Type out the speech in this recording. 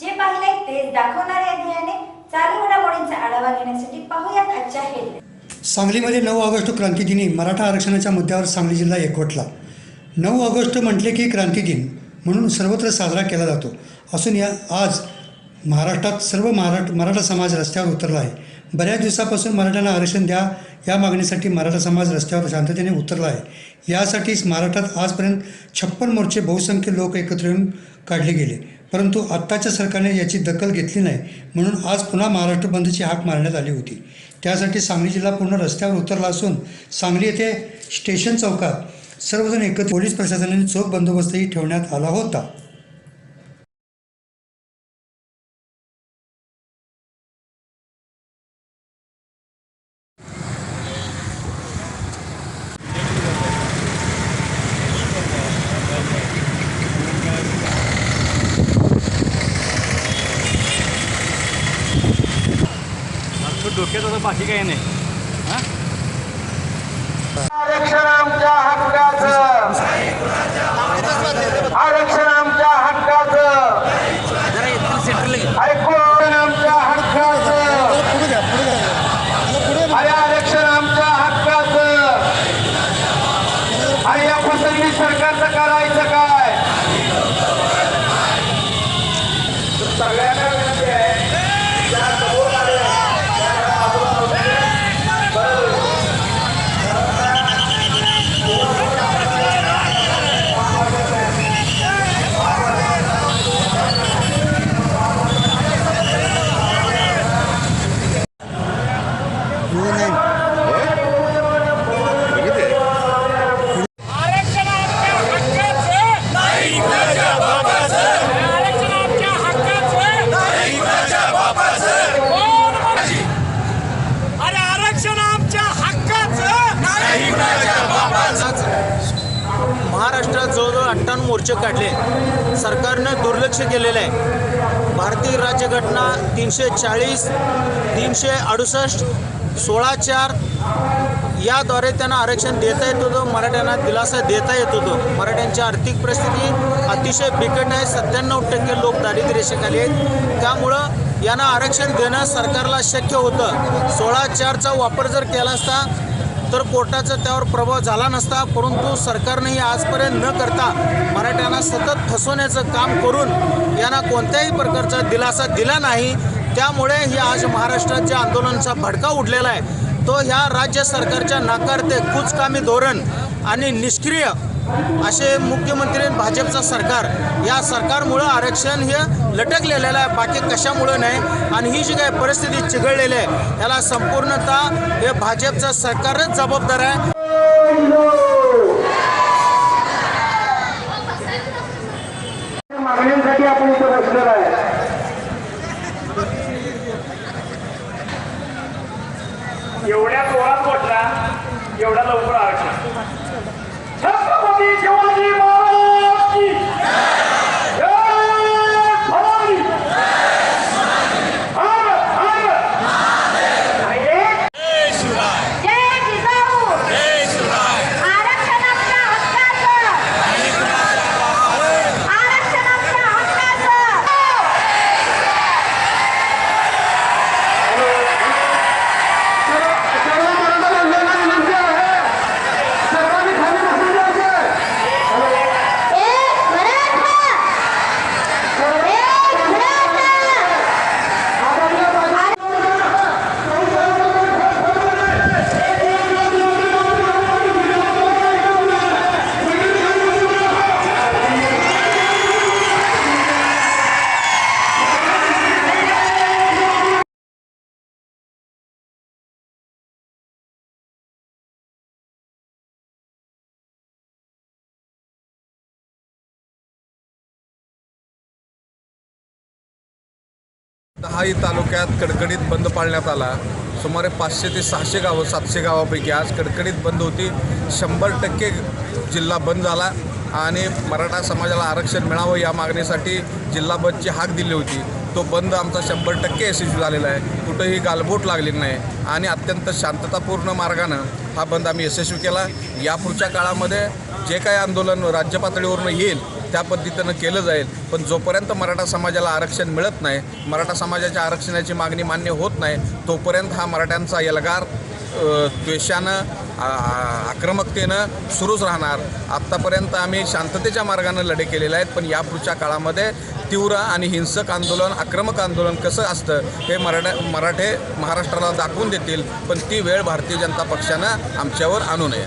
जे पाहिले तेच दाखवणारे अध्यायाने चालू घडामोडींचा आढावा घेण्यासाठी पाहूयात आजच्या हेडलाईन. सांगलीमध्ये नऊ ऑगस्ट क्रांतिदिनी मराठा आरक्षणाच्या मुद्द्यावर सांगली जिल्हा एकवटला. नऊ ऑगस्ट म्हटले की क्रांतिदिन म्हणून सर्वत्र साजरा केला जातो. असून या आज महाराष्ट्रात सर्व महाराष्ट्र मराठा समाज रस्त्यावर उतरला आहे. बऱ्याच दिवसापासून मराठ्यांना आरक्षण द्या या मागणीसाठी मराठा समाज रस्त्यावर शांततेने उतरला आहे. यासाठीच महाराष्ट्रात आजपर्यंत छप्पन मोर्चे बहुसंख्य लोक एकत्र येऊन काढले गेले. परंतु आत्ताच्या सरकारने याची दखल घेतली नाही. म्हणून आज पुन्हा महाराष्ट्र बंदची हाक मारण्यात आली होती. त्यासाठी सांगली जिल्हा पूर्ण रस्त्यावर उतरला असून सांगली येथे स्टेशन चौकात सर्वजण एकत्र पोलीस प्रशासनाने चोख बंदोबस्तही ठेवण्यात आला होता. शक्यतो डोक्यात बाकी काही नाही. आरक्षण आमच्या हक्काचं. आरक्षण आमच्या हक्काचं जरा इथं सेंटरला घे ऐकून आमच्या हक्काचं अरे आरक्षण आमच्या हक्काचं अरे या फसवणी सरकारचं करायचं काय सगळ्यांना विनंती आहे ज्या समोर आलेल्या, त्या आपण बरोबर. आरक्षण आमच्या हक्काचं नाही आरक्षण आमच्या हक्काचं नाही कोण म्हणाली? अरे आरक्षण आमच्या हक्काचं नाही महाराष्ट्रात जवळजवळ अठ्ठावन्न मोर्चे काढले. सरकारनं दुर्लक्ष केलेलं आहे. भारतीय राज्यघटना तीनशे चाळीस तीनशे अडुसष्ट सोळा चार याद्वारे त्यांना आरक्षण देता येत होतं मराठ्यांना दिलासा देता येत होतो. मराठ्यांची आर्थिक परिस्थिती अतिशय बिकट आहे सत्त्याण्णव टक्के लोक दारिद्र्यरेषेखाली आहेत. त्यामुळं यांना आरक्षण देणं सरकारला शक्य होतं. सोळा चारचा वापर जर केला असता तर कोर्टाचा त्यावर प्रभाव झाला नसता. परंतु सरकारनेही आजपर्यंत न करता मराठ्यांना सतत फसवण्याचं काम करून यांना कोणत्याही प्रकारचा दिलासा दिला नाही. त्यामुळे ही आज महाराष्ट्रातच्या आंदोलनाचा भडका उडलेला आहे. तो ह्या राज्य सरकारच्या नाकारते कुचकामी धोरण आणि निष्क्रिय असे मुख्यमंत्री भाजपचं सरकार या सरकारमुळं आरक्षण हे लटकलेलं आहे. बाकी कशामुळं नाही? आणि ही जी काही परिस्थिती चिघळलेली आहे याला संपूर्णतः हे भाजपचं सरकारच जबाबदार आहे. मागण्यांसाठी आपण इथं बसलेलो आहे. एवढ्या जोरात पडला एवढ्या लवकर आरक्षण. दहाही तालुक्यात कडकडीत बंद पाळण्यात आला. सुमारे पाचशे ते सहाशे गावं सातशे गावापैकी आज कडकडीत बंद होती. शंभर टक्के जिल्हा बंद झाला आणि मराठा समाजाला आरक्षण मिळावं या मागणीसाठी जिल्हा बंदची हाक दिली होती. तो बंद आमचा शंभर टक्के यशस्वी झालेला आहे. कुठंही गालबोट लागलेली नाही आणि अत्यंत शांततापूर्ण मार्गानं हा बंद आम्ही यशस्वी केला. यापुढच्या काळामध्ये जे काही आंदोलन राज्यपातळीवरून येईल त्या पद्धतीनं केलं जाईल. पण जोपर्यंत मराठा समाजाला आरक्षण मिळत नाही मराठा समाजाच्या आरक्षणाची मागणी मान्य होत नाही तोपर्यंत हा मराठ्यांचा एल्गार द्वेषानं आ- आक्रमकतेनं सुरूच राहणार. आत्तापर्यंत आम्ही शांततेच्या मार्गानं लढे केलेले आहेत पण यापुढच्या काळामध्ये तीव्र आणि हिंसक आंदोलन आक्रमक आंदोलन कसं असतं हे मराठा मराठे महाराष्ट्राला दाखवून देतील पण ती वेळ भारतीय जनता पक्षानं आमच्यावर आणू नये.